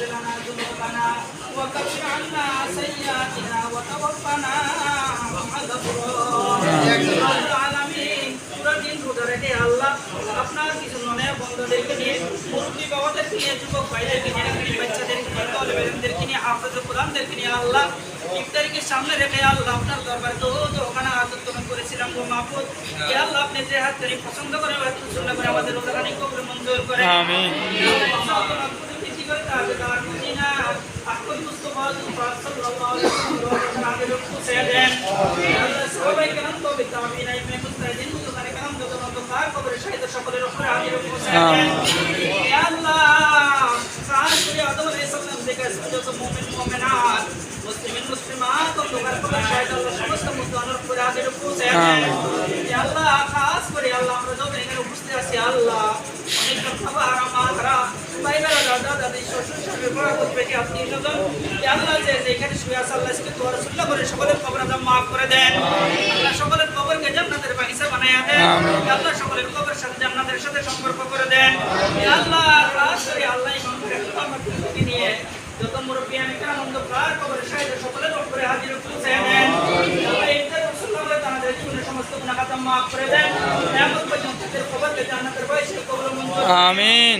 لنا ذنوبنا وكفر عنا سيئاتنا وتوفنا مع الأبرار رب العالمين পুরো দিন রোজা রেখে আল্লাহ আপনার কিছু ননে বন্ধুদেরকে নিয়ে মুরব্বী বাবাদেরকে নিয়ে যুবক ভাইদেরকে নিয়ে এখানে বাচ্চাদেরকে নিয়ে তলেবেদেরকে নিয়ে হাফেজ কোরআনদেরকে নিয়ে আল্লাহ ইফতারিকে সামনে রেখে আল্লাহ আপনার দরবার তো তো ওখানে আদত করেছিলাম গো মাহফুজ কে আল্লাহ আপনি যে হাত ধরে পছন্দ করে হাত সুন্দর করে আমাদের রোজাখানি কবরে মঞ্জুর করে আমিন। খুশি দেন ইয়া আল্লাহ, খাস করে আল্লাহ, আমরা যত এখানে উপস্থিত আছি, আল্লাহ, অনেক কথা আমার দাদা দাদি শ্বশুর শাশুড়ি বড় করবে কি স্বজন? আল্লাহ যে যেখানে শুয়ে আছে আল্লাহ ইসকে তোর সুল্লাহ করে সকলের কবর মাফ করে দেন। আল্লাহ সকলের কবরকে জান্নাতের বাগিচা বানায়া দেন। আল্লাহ সকলের কবর সাথে জান্নাতের সাথে সম্পর্ক করে দেন। আল্লাহ ইমাম নিয়ে যত মুরব্বী আমি আনন্দ প্রায় কবরের সাহিত্য সকলের উপরে হাজির পৌঁছে দেন। আল্লাহ ইন্টার রসুল্লাহ তাদের জীবনের সমস্ত গুণাখাতা মাফ করে দেন। এমন পর্যন্ত কবরকে জান্নাতের কবর মঞ্জুর আমিন।